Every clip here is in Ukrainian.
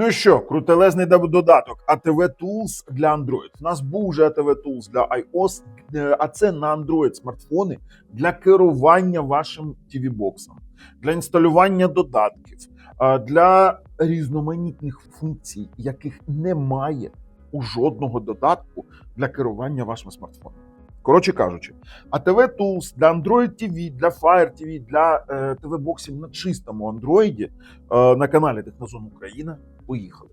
Ну і що, крутелезний додаток ATV Tools для Android. У нас був вже ATV Tools для iOS, е, а це на Android смартфони для керування вашим TV-боксом, для інсталювання додатків, для різноманітних функцій, яких немає у жодного додатку для керування вашим смартфоном. Коротше кажучи, ATV Tools для Android TV, для Fire TV, для е, TV-боксів на чистому Android е, на каналі Технозон Україна. Поїхали.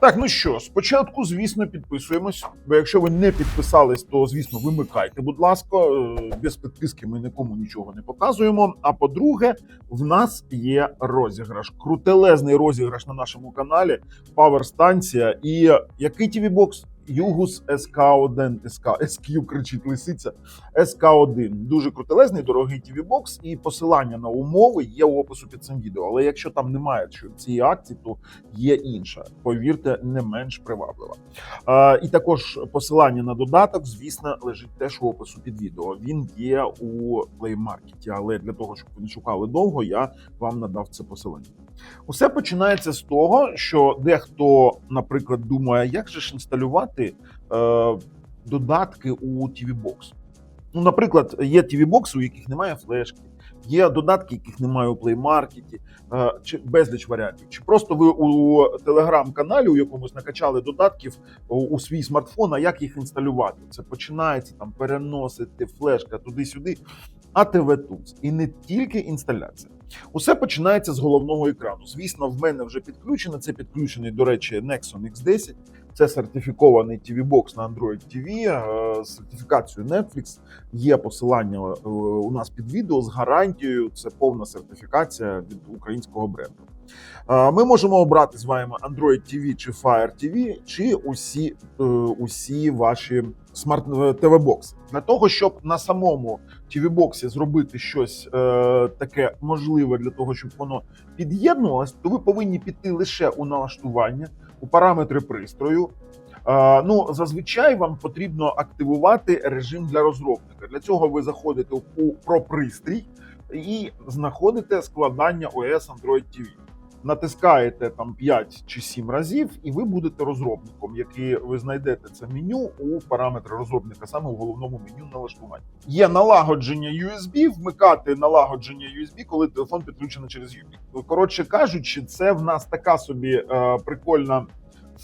Так, ну що, спочатку, звісно, підписуємось. Бо якщо ви не підписались, то звісно вимикайте, будь ласка. Е, Без підписки ми нікому нічого не показуємо. А по-друге, в нас є розіграш. Крутелезний розіграш на нашому каналі. Павер станція. І який tv бокс Югус СК1, СК, SQ кричить лисиця. СК1. Дуже крутелезний, дорогий tv бокс і посилання на умови є у опису під цим відео. Але якщо там немає цієї акції, то є інша. Повірте, не менш приваблива. Е, і також посилання на додаток, звісно, лежить теж у опису під відео. Він є у Play Market, але для того, щоб ви не шукали довго, я вам надав це посилання. Усе починається з того, що дехто, наприклад, думає, як же ж інсталювати е, додатки у TV Box. Ну, наприклад, є TV Box, у яких немає флешки, є додатки, яких немає у Play Market, е, чи безліч варіантів. Чи просто ви у телеграм-каналі у якомусь накачали додатків у, у свій смартфон, а як їх інсталювати? Це починається там переносити флешка туди-сюди. ATV Tools. І не тільки інсталяція. Усе починається з головного екрану. Звісно, в мене вже підключено. Це підключений, до речі, Nexon X10. Це сертифікований TV бокс на Android TV е, з сертифікацією Netflix. Є посилання е, у нас під відео з гарантією. Це повна сертифікація від українського бренду. Е, Ми можемо обрати з вами Android TV чи Fire TV, чи усі, усі ваші смарт TV бокси для того, щоб на самому TV боксі зробити щось таке можливе для того, щоб воно під'єднувалось, то ви повинні піти лише у налаштування, у параметри пристрою. Е, ну, зазвичай вам потрібно активувати режим для розробника. Для цього ви заходите у про пристрій і знаходите складання OS Android TV. Натискаєте там 5 чи 7 разів, і ви будете розробником, який ви знайдете це меню у параметри розробника, саме у головному меню налаштування. Є налагодження USB, вмикати налагодження USB, коли телефон підключений через USB. Коротше кажучи, це в нас така собі е, прикольна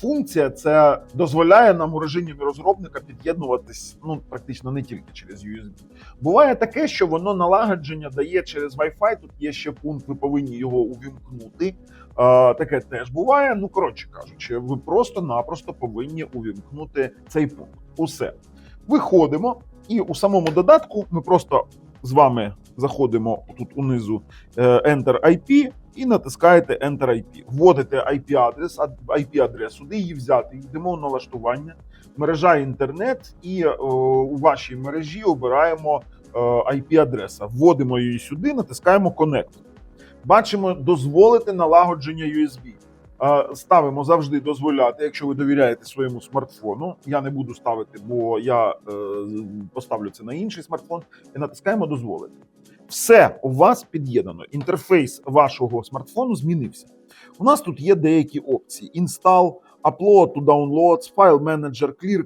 функція. Це дозволяє нам у режимі розробника під'єднуватись ну практично не тільки через USB. Буває таке, що воно налагодження дає через Wi-Fi. Тут є ще пункт, ви повинні його увімкнути. Таке теж буває. Ну коротше кажучи, ви просто-напросто повинні увімкнути цей пункт. Усе виходимо, і у самому додатку ми просто з вами заходимо тут унизу е, Enter IP і натискаєте Enter IP. Вводите IP-адрес, IP-адрес, сюди її взяти. Йдемо в налаштування, мережа інтернет, і е, у вашій мережі обираємо е, IP-адреса. Вводимо її сюди, натискаємо Connect. Бачимо дозволити налагодження USB. Е, Ставимо завжди дозволяти, якщо ви довіряєте своєму смартфону. Я не буду ставити, бо я е, поставлю це на інший смартфон. І натискаємо дозволити. Все у вас під'єднано. Інтерфейс вашого смартфону змінився. У нас тут є деякі опції: Install, Upload to Downloads, File Manager, Clear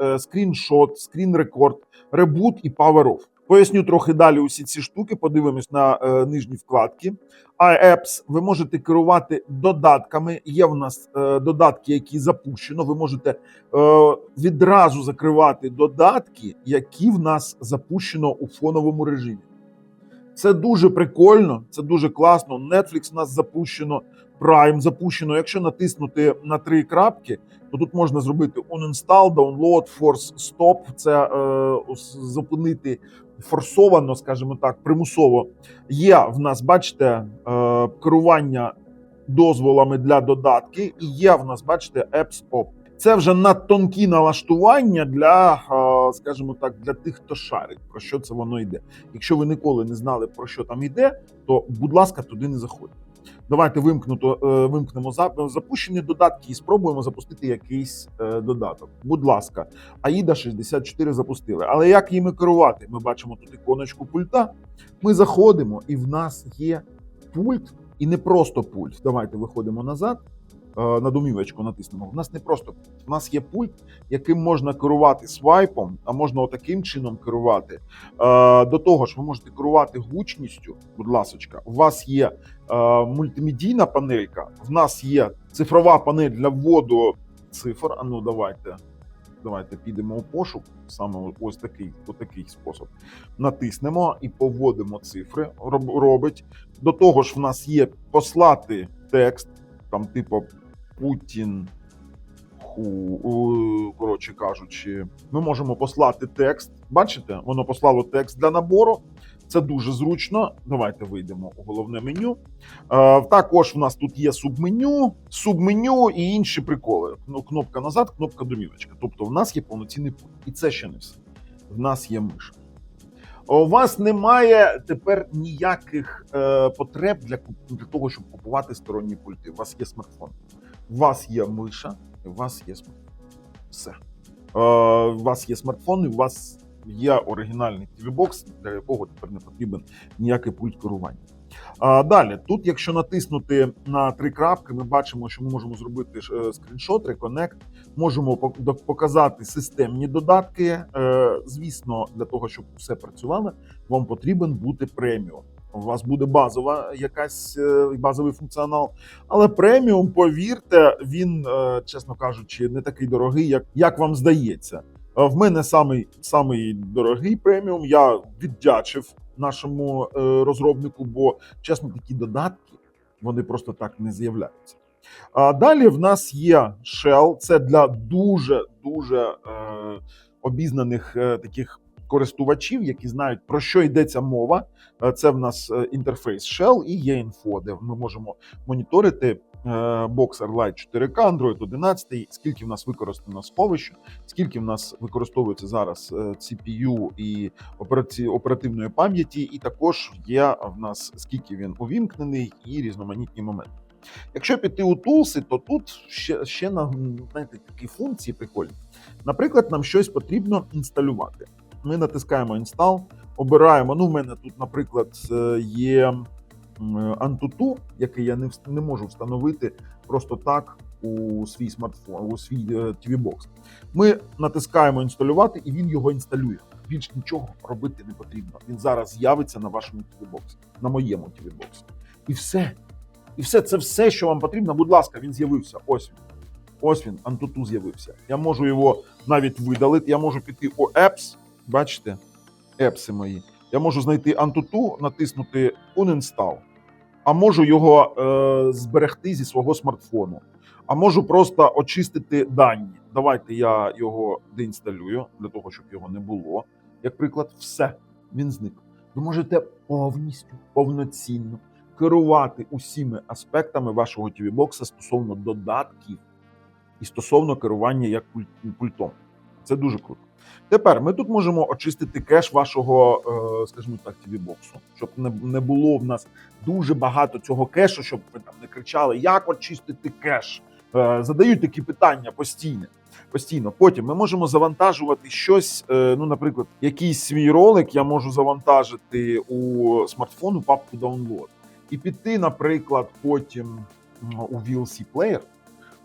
е, Screenshot, Screen Record, Reboot і Power Off. Поясню трохи далі усі ці штуки. Подивимось на е, нижні вкладки. iApps ви можете керувати додатками. Є в нас е, додатки, які запущено. Ви можете е, відразу закривати додатки, які в нас запущено у фоновому режимі. Це дуже прикольно, це дуже класно. Netflix у нас запущено, Prime запущено. Якщо натиснути на три крапки, то тут можна зробити uninstall, download, force stop. Це е, зупинити форсовано, скажімо так, примусово. Є в нас, бачите, е, керування дозволами для додатки, і є в нас, бачите, Apps Op. Це вже надтонкі налаштування для, е, скажімо так, для тих, хто шарить, про що це воно йде. Якщо ви ніколи не знали, про що там йде, то, будь ласка, туди не заходьте. Давайте вимкнуто, е, вимкнемо запущені додатки і спробуємо запустити якийсь е, додаток. Будь ласка, AIDA 64 запустили. Але як їми керувати? Ми бачимо тут іконочку пульта. Ми заходимо, і в нас є пульт, і не просто пульт. Давайте виходимо назад. Е, На домівочку натиснемо. В нас не просто. В нас є пульт, яким можна керувати свайпом, а можна отаким чином керувати. Е, До того ж, ви можете керувати гучністю. Будь ласочка, у вас є е, мультимедійна панелька. В нас є цифрова панель для вводу цифр. А ну давайте. Давайте підемо у пошук. Саме ось такий, ось такий спосіб. Натиснемо і поводимо цифри. роб- Робить. До того ж, в нас є послати текст, там, типу, Путін. Коротше кажучи, ми можемо послати текст. Бачите, воно послало текст для набору. Це дуже зручно. Давайте вийдемо у головне меню. Е, також в нас тут є субменю, субменю і інші приколи. Ну, кнопка назад, кнопка домівочка. Тобто, в нас є повноцінний пульт. І це ще не все. В нас є миша. У вас немає тепер ніяких е, потреб для, для того, щоб купувати сторонні пульти. У вас є смартфон, у вас є миша, і у вас є смартфон. Все. Е, у вас є смартфон, і у вас є оригінальний TV-бокс, для якого тепер не потрібен ніякий пульт керування. А, далі, тут, якщо натиснути на три крапки, ми бачимо, що ми можемо зробити е, скріншот, реконект, можемо показати системні додатки. Е, Звісно, для того, щоб все працювало, вам потрібен бути преміум. У вас буде базова якась е, базовий функціонал, але преміум, повірте, він, е, чесно кажучи, не такий дорогий, як, як вам здається. Е, В мене самий, самий дорогий преміум. Я віддячив нашому розробнику, бо чесно, такі додатки вони просто так не з'являються. А далі в нас є Shell. Це для дуже дуже е, обізнаних е, таких користувачів, які знають про що йдеться мова. Е, Це в нас е, інтерфейс Shell і є інфо, де ми можемо моніторити е, Boxer Lite 4K, Android 11, скільки в нас використано сховища, скільки в нас використовується зараз CPU і оперативної пам'яті, і також є в нас скільки він увімкнений і різноманітні моменти. Якщо піти у тулси, то тут ще, ще на знаєте, такі функції прикольні. Наприклад, нам щось потрібно інсталювати. Ми натискаємо Install, обираємо. Ну, в мене тут, наприклад, е, є м, Antutu, який я не, не можу встановити просто так у свій смартфон, у свій е, TV-бокс. Ми натискаємо інсталювати, і він його інсталює. Більш нічого робити не потрібно. Він зараз з'явиться на вашому TV-боксі, на моєму TV-боксі. І все. І все це все, що вам потрібно. Будь ласка, він з'явився. Ось він. Ось він, Antutu з'явився. Я можу його навіть видалити. Я можу піти у Apps. Бачите, епси мої. Я можу знайти Antutu, натиснути Uninstall. А можу його е, зберегти зі свого смартфону. А можу просто очистити дані. Давайте я його деінсталюю для того, щоб його не було. Як приклад, все, він зник. Ви можете повністю повноцінно керувати усіми аспектами вашого TV-бокса стосовно додатків і стосовно керування як пультом. Це дуже круто. Тепер ми тут можемо очистити кеш вашого, е, скажімо так, TV-боксу, щоб не, було в нас дуже багато цього кешу, щоб ви там не кричали, як очистити кеш. Е, Задають такі питання постійно. Постійно. Потім ми можемо завантажувати щось. е, Ну, наприклад, якийсь свій ролик я можу завантажити у смартфон у папку Download і піти, наприклад, потім у VLC Player,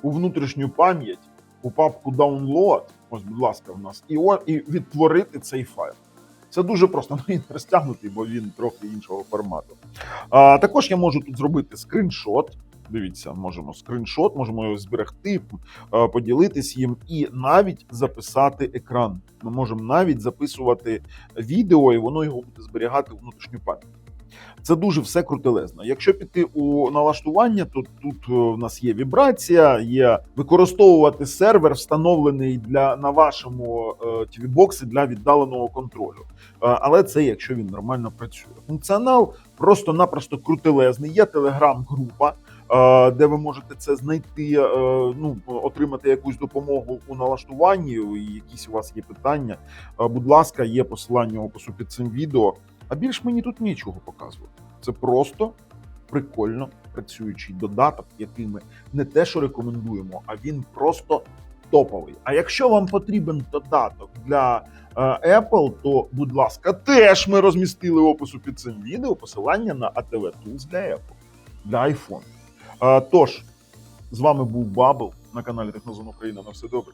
у внутрішню пам'ять, у папку Download, ось, будь ласка, в нас, і, о, і відтворити цей файл. Це дуже просто. Ну, він розтягнутий, бо він трохи іншого формату. А, також я можу тут зробити скріншот. Дивіться, можемо скріншот, можемо його зберегти, поділитись їм і навіть записати екран. Ми можемо навіть записувати відео, і воно його буде зберігати внутрішню пам'ять. Це дуже все крутелезно. Якщо піти у налаштування, то тут е, в нас є вібрація, є використовувати сервер, встановлений для на вашому е, TV-боксі для віддаленого контролю. Е, але це якщо він нормально працює. Функціонал просто-напросто крутелезний. Є телеграм-група. Де ви можете це знайти, ну отримати якусь допомогу у налаштуванні, і якісь у вас є питання. Будь ласка, є посилання опису під цим відео. А більш мені тут нічого показувати. Це просто прикольно працюючий додаток, який ми не те, що рекомендуємо, а він просто топовий. А якщо вам потрібен додаток для е, Apple, то, будь ласка, теж ми розмістили опису під цим відео посилання на ATV Tools для Apple, для iPhone. Е, Тож, з вами був Бабл на каналі Технозон Україна. На все добре.